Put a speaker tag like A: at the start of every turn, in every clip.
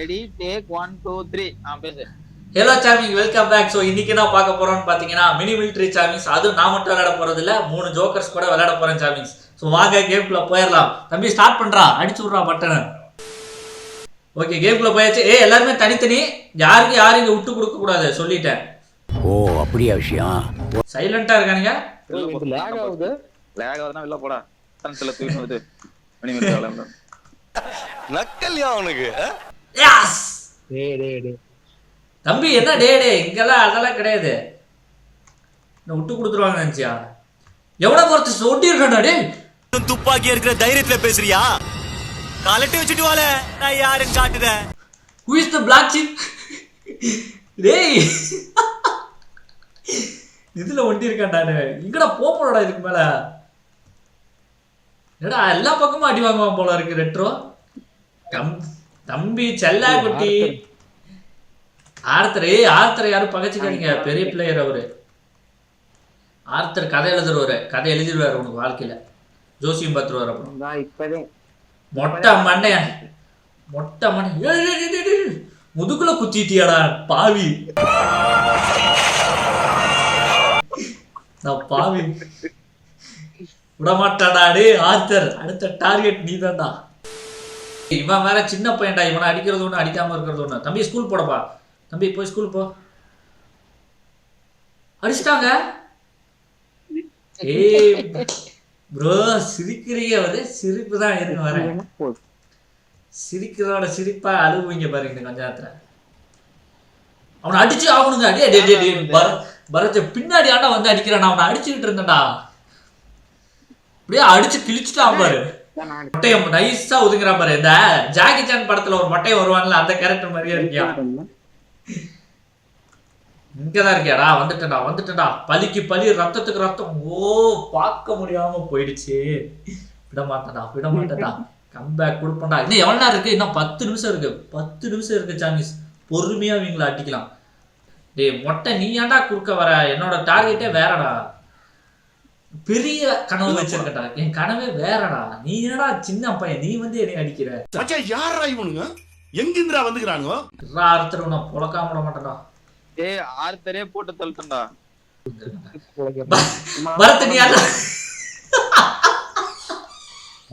A: Ready take one two three ஆ பேசு.
B: Hello சாமிங் welcome back so இன்னைக்கு என்ன பார்க்க போறோம்னு பார்த்தீங்கன்னா மினி மிலிட்ரி சாமிங்ஸ் அதுவும் நான் மட்டும் விளையாட போறது இல்ல மூணு ஜோக்கர்ஸ் கூட விளையாட போறேன் சாமிங்ஸ் ஸோ வாங்க கேம்குள்ள போயிடலாம். தம்பி ஸ்டார்ட் பண்றா. அடிச்சு விட்றா பட்டனை ஓகே கேம்குள்ள போயாச்சு. ஏ எல்லாருமே தனித்தனி. யாருக்கு யாரும் இங்க விட்டு கொடுக்க கூடாது சொல்லிட்டேன்.
C: ஓ அப்படியா விஷயம்?
B: சைலண்டா இருக்கானுங்க
A: லேக் ஆகுது. லேக் ஆகுதுன்னா வெளில போடா. கணத்துல தூக்கி வந்து மணி வேலை
D: நக்கல்யா அவனுக்கு
B: Yes!
E: டேய் டேய் டேய்
B: தம்பி என்ன டே டே? இங்கெல்லாம் அதெல்லாம் கிடையாது. நான் விட்டு கொடுத்துருவாங்க நினைச்சியா? எவ்வளவு பொறுத்து சொட்டி இருக்கா டே
D: துப்பாக்கி இருக்கிற தைரியத்துல பேசுறியா? கலட்டி வச்சுட்டு வாழ நான் யாருன்னு காட்டுறேன்.
B: Who is the black sheep? டேய். இதுல ஒண்டி இருக்கான்டானு இங்கடா போக போறடா இதுக்கு மேல? என்னடா எல்லா பக்கமும் அடி வாங்குவான் போல இருக்கு ரெட்ரோ. தம் தம்பி செல்லா குட்டி ஆர்த்தர் ஏய் ஆர்த்தர் யாரும் பகைச்சிக்காதீங்க பெரிய பிளேயர் அவரு. ஆர்த்தர் கதை எழுதுறவரு கதை எழுதிடுவாரு உனக்கு வாழ்க்கையில. ஜோசியம் பத்துருவார் அப்புறம் மொட்டை மண்டைய மொட்டை மண்டை ஏய், ஏய், ஏய், ஏய், ஏய். முதுகுல குத்திட்டியாடா பாவி. நான் பாவி. விடமாட்டாடா டேய் ஆர்த்தர் அடுத்த டார்கெட் நீதான்டா. இவன் வேற சின்ன பையன்டா இவனை அடிக்கிறது ஒண்ணு அடிக்காம இருக்கிறது ஒண்ணு. தம்பி ஸ்கூல் போடப்பா. தம்பி போய் ஸ்கூல் போ. அடிச்சிட்டாங்க. ஏய் ப்ரோ சிரிக்கிறீங்க வந்து சிரிப்பு தான் இருங்க வரேன் சிரிக்கிறதோட சிரிப்பா அழுவுவீங்க பாருங்க இந்த கொஞ்ச நேரத்துல அவனை அடிச்சு ஆகணுங்க. அடியே டே டே டே பர பரத்தை பின்னாடி ஆண்டா வந்து அடிக்கிறான். அவனை அடிச்சுக்கிட்டு இருந்தேன்டா. அப்படியே அடிச்சு கிழிச்சுட்டான் பாரு. மொட்டையம் நைஸா ஒதுங்குறான் பாரு. இந்த ஜாக்கி சான் படத்துல ஒரு மொட்டையம் வருவான்ல அந்த கேரக்டர் மாதிரியே இருக்கியா? இங்கதான் இருக்கியாடா? வந்துட்டேன்டா வந்துட்டேன்டா. பலிக்கு பலி ரத்தத்துக்கு ரத்தம். ஓ பார்க்க முடியாம போயிடுச்சு. விட மாட்டேன்டா விட மாட்டேன்டா கம்பேக் கொடுப்பேன்டா இன்னும் எவ்வளவு நேரம் இருக்கு? இன்னும் பத்து நிமிஷம் இருக்கு. பத்து நிமிஷம் இருக்கு சாமிஸ் பொறுமையா இவங்களை அடிக்கலாம். டேய் மொட்டை நீ ஏன்டா குறுக்க வர? என்னோட டார்கெட்டே வேறடா. பெரிய கனவு வச்சிருக்கடா என் கனவே வேறடா. நீ என்னடா சின்ன பையன்? நீ வந்து என்னை அடிக்கிற?
F: மச்சான் யாரா இவனுங்க? எங்கிந்திரா வந்துக்கிறானுங்க?
B: அறுத்துற நான் புழக்காம விட மாட்டேன்டா.
A: ஏய் ஆர்த்தரே போட்டு தள்ளிட்டா
B: பரத் நீ யாரா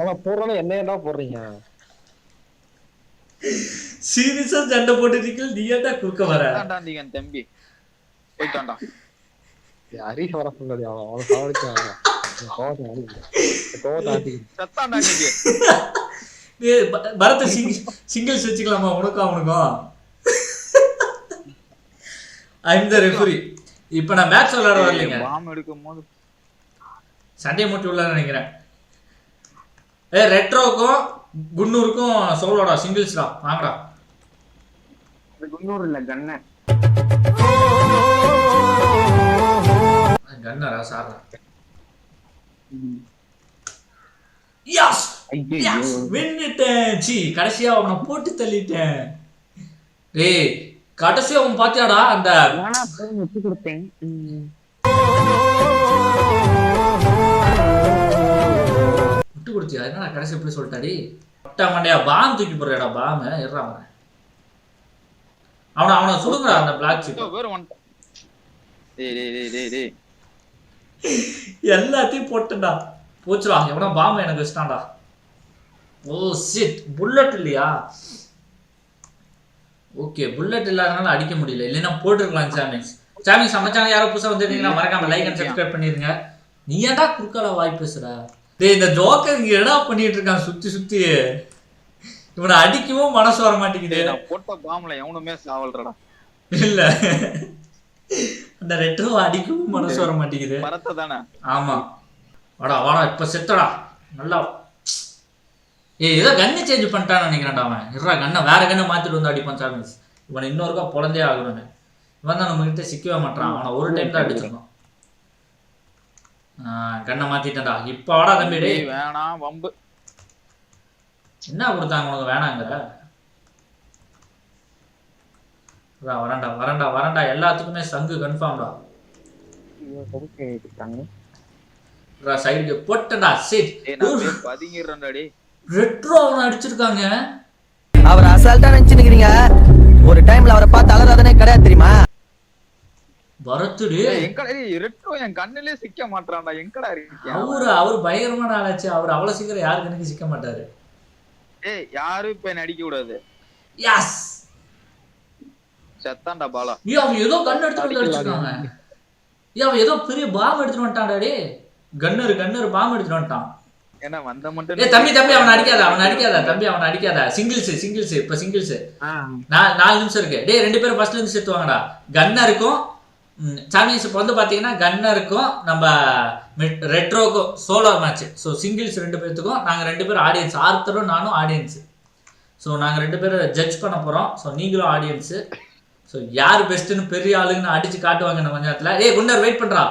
E: அவன் போடுறோன்னு என்ன போடுறீங்க?
B: சீரியஸா சண்டை போட்டு நீ ஏன்டா குறுக்க வர?
A: என் தம்பி. போயிட்டான்டா.
E: ஹரிஷ் வர சொன்னது அவன். அவன் சாவடிச்சான்
B: பரத் சிங்கிள்ஸ் வச்சுக்கலாமா? உனக்கும் அவனுக்கும் ஐம் த ரெஃபரி இப்போ நான் மேட்ச் விளையாட வரலைங்க.
A: பாம் எடுக்கும் போது
B: சண்டே மூட்டி உள்ள நினைக்கிறேன். ஏ ரெட்ரோக்கும் குன்னூருக்கும் சோலோடா சிங்கிள்ஸ்டா. வாங்கடா.
E: குன்னூர் இல்ல கண்ண.
B: கன்னரா சாரா யாஸ் யாஸ் வின்னிட்டேன் சி கடைசியா அவனை போட்டு தள்ளிட்டேன். டேய் கடைசியா அவன் பாத்தியாடா அந்த
E: விட்டு கொடுத்தேன்?
B: விட்டு கொடுத்தியா? என்னடா கடைசி எப்படி சொல்லிட்டாடி மொட்டை மண்டையா பாம் தூக்கி போடுறடா பாம். இருறா அவன். அவனை அவனை சுடுங்கடா அந்த பிளாக்
A: டேய் டேய் டேய் டேய் டேய்.
B: எல்லாத்தையும் போட்டுடா. போச்சுடா. எவனா பாம்பு எனக்கு வச்சிட்டான்டா. ஓ சிட் புல்லட் இல்லையா? ஓகே புல்லட் இல்லாதனால அடிக்க முடியல. இல்லைன்னா போட்டுருக்கலாம் சாமிங்ஸ் சாமிங்ஸ் சமைச்சாங்க யாரோ புதுசாக வந்துருந்தீங்கன்னா மறக்காம லைக் அண்ட் சப்ஸ்கிரைப் பண்ணிருங்க. நீ ஏன்டா குறுக்கால வாய் பேசுற? டேய் இந்த ஜோக்கர் இங்க என்னடா பண்ணிட்டு இருக்கான்? சுத்தி சுத்தி. இவனை அடிக்கவும் மனசு வர மாட்டேங்குது
A: நான் போட்ட பாம்ல எவனுமே சாவல்றடா.
B: இல்ல. அந்த ரெட்ரோ அடிக்கவும் மனசு வர மாட்டேங்குது.
A: மரத்தை தானே
B: ஆமா. வாடா வாடா இப்ப செத்தடா நல்லா ஏய் ஏதோ கன்னு சேஞ்ச் பண்ணிட்டான்னு நினைக்கிறேன்டா அவன். கண்ணை வேற கண்ணை மாத்திட்டு வந்து அடிப்பான் சாமிஸ் இவனை இன்னொருக்கா பொழந்தே ஆகணும்னு. இவன் தான் நம்ம கிட்ட சிக்கவே மாட்டான் அவனை ஒரு டைம் தான் அடிச்சிருக்கணும் ஆஹ் கண்ணை மாத்திட்டேன்டா. இப்ப வாடா தம்பி
A: வேணாம் வம்பு.
B: என்ன கொடுத்தாங்க உனக்கு? வேணாங்கிற? வரா, வரேன்டா வரேன்டா வரேன்டா. எல்லாத்துக்குமே சங்கு கன்ஃபார்ம்டா சைடுக்கு போட்டடா
A: பதுங்கிடுறேன்டா டேய்.
B: ரெட்ரோ அவனை அடிச்சிருக்காங்க.
D: அவர்
G: அசால்ட்டா நினைச்சுக்கிறீங்க ஒரு டைம்ல அவரை பார்த்து அலறாதனே கிடையாது தெரியுமா?
A: ஏய், ரெட்ரோ என் கண்ணுலயே சிக்க மாட்டான்டா எங்கடா இருக்கீங்க?
B: அவரு அவர் பயங்கரமான ஆளாச்சு அவர் அவ்வளவு சீக்கிரம் யாரு கணக்கு சிக்க மாட்டாரு.
A: ஏய் யாரும் இப்ப என்ன அடிக்க கூடாது.
B: யாஸ்
A: செத்தான்டா பாலா.
B: ஏ அவன் ஏதோ கன் எடுத்துட்டு வந்து அடிச்சிருக்காங்க. ஏ அவன் ஏதோ பெரிய பாம் எடுத்துட்டு வந்துட்டான்டா டே கன்னர் கன்னர் பாம் எடுத்துட்டு வந்துட்டான்.
A: என்ன வந்த மட்டும்
B: ஏ தம்பி தம்பி அவனை அடிக்காத அவனை அடிக்காத தம்பி அவனை அடிக்காத. சிங்கிள்ஸ் சிங்கிள்ஸ் இப்ப சிங்கிள்ஸ் நாலு நாலு நிமிஷம் இருக்கு. டேய் ரெண்டு பேரும் ஃபர்ஸ்ட்ல இருந்து சேர்த்து வாங்கடா. கன்னருக்கும் சாமியஸ் இப்போ வந்து பார்த்தீங்கன்னா கன்னருக்கும் நம்ம ரெட்ரோக்கும் சோலோ மேட்ச் ஸோ சிங்கிள்ஸ் ரெண்டு பேர்த்துக்கும் நாங்கள் ரெண்டு பேரும் ஆடியன்ஸ் ஆர்த்தரும் நானும் ஆடியன்ஸு ஸோ நாங்கள் ரெண்டு பேரும் ஜட்ஜ் பண்ண போகிறோம் ஸோ நீங்களும் ஆடியன்ஸு ஸோ யார் பெஸ்ட்டுன்னு பெரிய ஆளுங்கன்னு அடிச்சு காட்டுவாங்க நம்ம நேரத்தில். ஏய் குண்டர் வெயிட் பண்ணுறா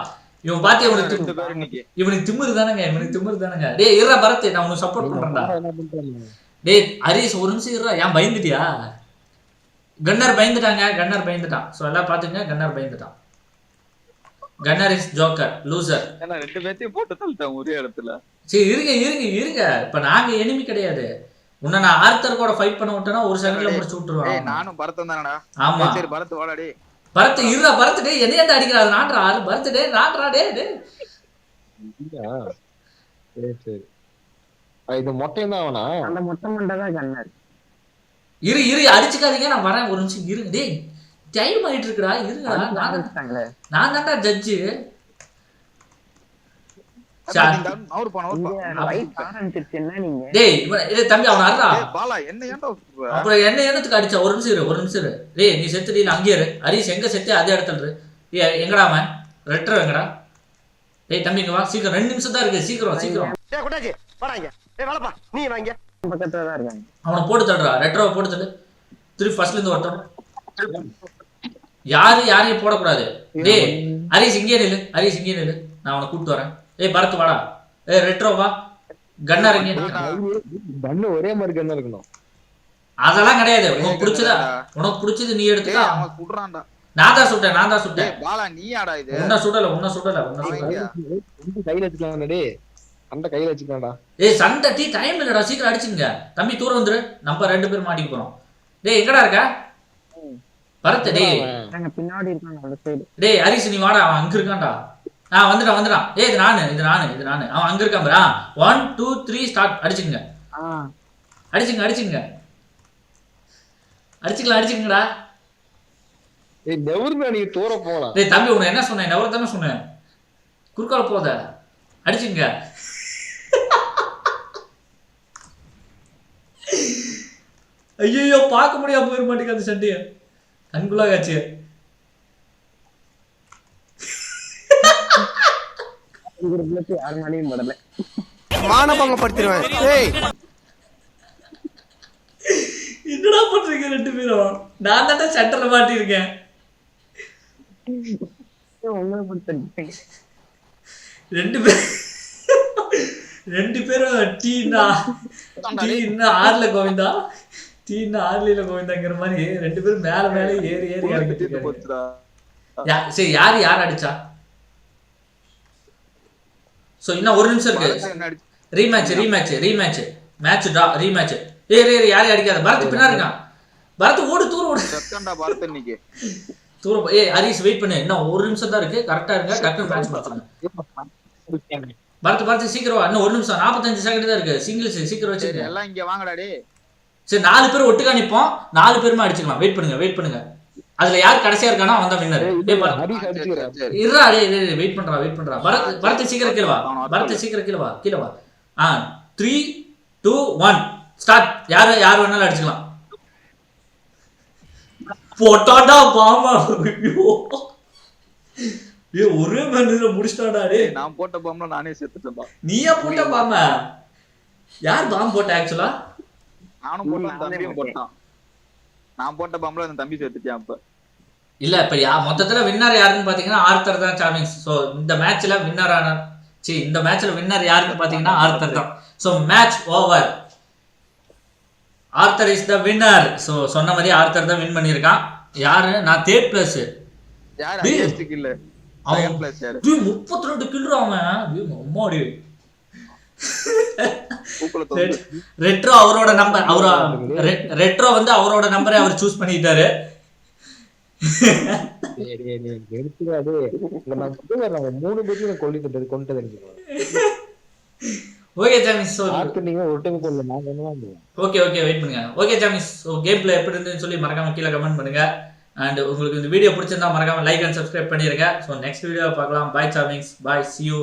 B: இவன் பார்த்து இவனுக்கு இவனுக்கு திமிரு தானேங்க இவனுக்கு திமிரு தானேங்க. டேய் இருடா பரத் நான் உனக்கு சப்போர்ட் பண்ணுறேன்டா டேய் ஹரிஸ் ஒரு நிமிஷம் இருடா. ஏன் பயந்துட்டியா? கன்னர் பயந்துட்டாங்க கன்னர் பயந்துட்டான். ஸோ எல்லாம் பார்த்துங்க கன்னர் பயந்துட்டான். கன்னர் இஸ் ஜோக்கர் லூசர்
A: ஏன்னா ரெண்டு பேர்த்தையும் போட்டு தள்ளிட்டேன் ஒரே இடத்துல.
B: சரி இருங்க இருங்க இருங்க. இப்போ நாங்கள் எனிமி கிடையாது. உன்னை நான் ஆர்த்தர் கூட ஃபைட் பண்ண விட்டேன்னா ஒரு செகண்ட்ல முடிச்சு
A: ஏய்
B: விட்டுருவான்
A: நானும் பரத்தம் தானடா
B: ஆமா
A: சரி பரத் வாடாடி.
B: பரத்து இருடா பரத்து டே என்னையாட்ட அடிக்கிறா அது நாட்ரா அது பரத்து டே நாட்ரா டே டே
E: இல்லையா? சரி சரி. இது மொட்டையும் தான் அவனா?
H: அந்த மொட்டை மண்டை தான் கண்ணர்
B: இரு இரு அடிச்சுக்காதீங்க நான் வரேன் ஒரு நிமிஷம் இருங்க டேய் டைம் ஆயிட்டு இருக்குடா இருங்கடா நான் தான்டா ஜட்ஜு அடிச்சா? ஒரு நிமிஷம் இரு ஒரு நிமிஷம் இரு. டேய் நீ செத்துடி நான் அங்கேயே இரு. ஹரிஷ் எங்க செத்து அதே இடத்துல இரு. ஏ எங்கடா அவன்? ரெட்டர் எங்கடா? டேய் தம்பி இங்க வா. சீக்கிரம் ரெண்டு நிமிஷம் தான் இருக்கு. சீக்கிரம் சீக்கிரம்.
G: ஏய் குட்டாச்சி வாடாங்க ஏய் வளப்பா நீ வாங்க
H: பக்கத்துல தான் இருக்காங்க.
B: அவனை போட்டு தள்ளுறா ரெட்டரை போட்டு தள்ளு. திருப்பி ஃபர்ஸ்ட்ல இருந்து ஒருத்தன் யாரு யாரையும் போடக்கூடாது. டேய் ஹரிஷ் இங்கே நில்லு. ஹரிஷ் இங்கே நில்லு. நான் அவனை கூப்பிட்டு வரேன். ஏய் பரத் வாடா. ஏய் ரெட்ரோ வா. கன்னார் இங்கே
E: கண்ணு ஒரே மாதிரி கண்ணு இருக்கணும்.
B: அதெல்லாம் கிடையாது. உனக்கு பிடிச்சதா? உனக்கு பிடிச்சது நீ எடுத்துக்கா.
A: அவன் சுடுறான்டா.
B: நான் தான் சுட்டேன் நான் தான் சுட்டேன்.
A: பாலா நீயாடா இது?
B: உன்ன சுடல உன்ன சுடல உன்ன
A: அவன்
B: சுடல.
A: இங்க.
E: ரெண்டு கையில வச்சுக்கலாம் டே அந்த கையில வச்சுக்கலாம்டா.
B: ஏய் சண்டை டீ டைம் இல்லடா. சீக்கிரம் அடிச்சுங்க தம்பி தூரம் வந்துரு. நம்ம ரெண்டு பேரும் மாட்டிக்க போறோம். டேய் எங்கடா இருக்க? பரத் டேய்.
H: பின்னாடி இருக்காங்க
B: டேய் ஹரிஷ் நீ வாடா. அவன் அங்க இருக்கான்டா. ஆ வந்துட்டான் வந்துட்டான். ஏய் இது நானு இது நானு இது நானு. அவன் அங்க இருக்கான் பாரு. ஒன் டூ த்ரீ ஸ்டார்ட் அடிச்சுங்க
H: ஆ.
B: அடிச்சுங்க அடிச்சுங்க அடிச்சுக்கலாம் அடிச்சுங்கடா
E: ஏய் நெவர்னா நீ தூர போலாம்.
B: டேய் தம்பி உன்னை என்ன சொன்னேன்? எவ்வளவு தானே சொன்னேன். குறுக்கால போத. அடிச்சுங்க ஐயோ பார்க்க முடியாம போயிட மாட்டேங்குது அந்த சண்டைய. கண்குள்ளா காட்சி
H: யார் மேலேயும் படல.
B: என்னடா பண்றீங்க ரெண்டு பேரும்? நான் மாட்டியிருக்கேன்.
H: உண்மையை படுத்திருக்கீங்க
B: ரெண்டு பேர் ரெண்டு பேரும் டீனா டீன்னா ஆறுல கோவிந்தா டீன்னா ஆறுல கோவிந்தாங்கிற மாதிரி ரெண்டு பேரும் மேல மேல ஏறி ஏறி சரி யார் யார் அடிச்சா? சோ இன்னும் ஒரு நிமிஷம் இருக்கு. Rematch rematch rematch match draw rematch ஏய் ஏய், ஏய் யாரையும் அடிக்காத. பரத் பின்னாடி இருக்கான் பரத் ஓடு தூர ஓடு.
A: செத்தான்டா பரத் இன்னைக்கு.
B: தூர ஏய் ஹரிஷ் வெயிட் பண்ணு. இன்னும் ஒரு நிமிஷம் தான் இருக்கு. கரெக்டா இருங்க. டக்குனு மேட்ச் பார்த்துங்க பரத் பரத் சீக்கிரம் இன்னும் ஒரு நிமிஷம். நாற்பத்தஞ்சு செகண்ட் தான் இருக்கு. சிங்கிள்ஸ் சீக்கிரம் வச்சுக்கங்க.
A: எல்லாம் இங்க வாங்கடா டேய்.
B: சரி நாலு பேர் ஒட்டுக்கா நிப்போம். நாலு பேருமே அடிச்சுக்கலாம். வெயிட் பண்ணுங்க வெயிட் பண்ணுங்க. அதுல யார் கடைசியா இருக்கானோ அவன் தான் வின்னர் டேய் வெயிட் பண்றா வெயிட் பண்றா. பரத் பரத் சீக்கிரம் கீழ வா. பரத் சீக்கிரம் கீழ வா கீழ வா. ஆ த்ரீ டூ ஒன் ஸ்டார்ட் யார் யார் வேணாலும் அடிச்சுக்கலாம். போட்டாடா பாமா. ஏய் ஒரே மனிதர முடிச்சிட்டாடா டேய்,
A: நான் போட்ட பாம்புல நானே செத்துட்டேன்பா
B: நீயா போட்ட பாமா? யார் பாம் போட்ட ஆக்சுவலா
A: நானும் போட்டேன் தம்பியும் போட்டான். நான் போட்ட பாம்புல அந்த தம்பி செத்துட்டான் அப்ப?
B: இல்ல இப்ப யா மொத்தத்துல வின்னர் யாருன்னு பாத்தீங்கன்னா ஆர்த்தர் தான் சாமிங்ஸ் சோ இந்த மேட்ச்ல வின்னர் ஆன சி இந்த மேட்ச்ல வின்னர் யாருன்னு பாத்தீங்கன்னா ஆர்த்தர் தான். So match over Arthur is the winner so சொன்ன மாதிரி ஆர்த்தர் தான் வின் பண்ணியிருக்கான். யாரு? நான் தேர்ட் பிளேஸ் அவன் முப்பத்தி ரெண்டு கிலோ அவன். அம்மாடி. ரெட்ரோ அவரோட நம்பர் அவரோ ரெட்ரோ வந்து அவரோட நம்பரை அவர் சூஸ் பண்ணிட்டாரு.
E: மூணு பேரையும் கொல்லிட்டு கொண்டு
B: ஓகே ஜாமிஸ்
E: நீங்க ஒரு டைம் கொல்ல நான் என்ன
B: ஓகே ஓகே வெயிட் பண்ணுங்க. ஓகே ஜாமிஸ் ஸோ கேம் பிளே எப்படி இருந்துன்னு சொல்லி மறக்காம கீழே கமெண்ட் பண்ணுங்க. அண்ட் உங்களுக்கு இந்த வீடியோ பிடிச்சிருந்தா மறக்காம லைக் அண்ட் சப்ஸ்கிரைப் பண்ணிருங்க. ஸோ நெக்ஸ்ட் வீடியோ பார்க்கலாம். பாய் சாமிங்ஸ் பாய் சி யூ